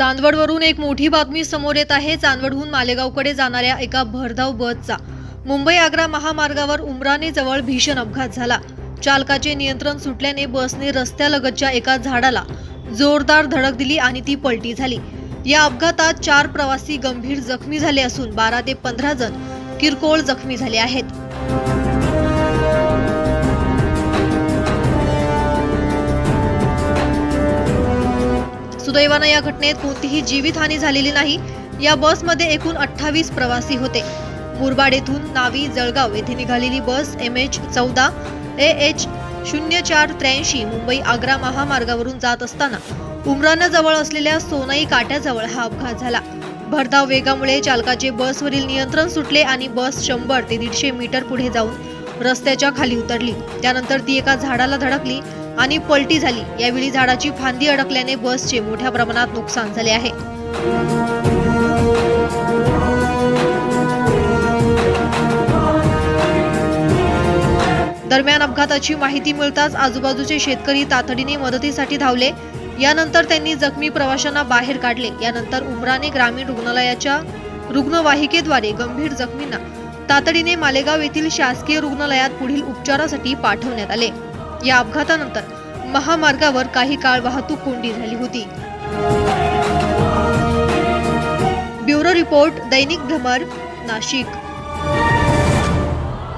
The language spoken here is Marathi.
चांदवडवरून एक मोठी बातमी समोर येत आहे. चांदवडहून मालेगावकडे जाणाऱ्या एका भरधाव बसचा मुंबई आग्रा महामार्गावर उमराने जवळ भीषण अपघात झाला. चालकाचे नियंत्रण सुटल्याने बसने रस्त्यालगतच्या एका झाडाला जोरदार धडक दिली आणि ती पलटी झाली. या अपघातात चार प्रवासी गंभीर जखमी झाले असून बारा ते पंधरा जण किरकोळ जखमी झाले आहेत. सुदैवानं या घटनेत कोणतीही जीवितहानी झालेली नाही. या बसमध्ये एकूण अठ्ठावीस प्रवासी होते. मुरबाड येथून नावी जळगाव येथे निघालेली बस एम एच चौदा ए एच शून्य चार त्र्याऐंशी मुंबई आग्रा महामार्गावरून जात असताना उमराना जवळ असलेल्या सोनाई काट्याजवळ हा अपघात झाला. भरधाव वेगामुळे चालकाचे बसवरील नियंत्रण सुटले आणि बस शंभर ते दीडशे मीटर पुढे जाऊन रस्त्याच्या खाली उतरली. त्यानंतर ती एका झाडाला धडकली आणि पलटी झाली. यावेळी झाडाची फांदी अडकल्याने बसचे मोठ्या प्रमाणात नुकसान झाले आहे. दरम्यान अपघाताची माहिती मिळताच आजूबाजूचे शेतकरी तातडीने मदतीसाठी धावले. यानंतर त्यांनी जखमी प्रवाशांना बाहेर काढले. यानंतर उमराने ग्रामीण रुग्णालयाच्या रुग्णवाहिकेद्वारे गंभीर जखमींना तातडीने मालेगाव येथील शासकीय रुग्णालयात पुढील उपचारासाठी पाठवण्यात आले. या अपघातानंतर महामार्गावर काही काळ वाहतूक कोंडी झाली होती. ब्युरो रिपोर्ट दैनिक भ्रमर नाशिक.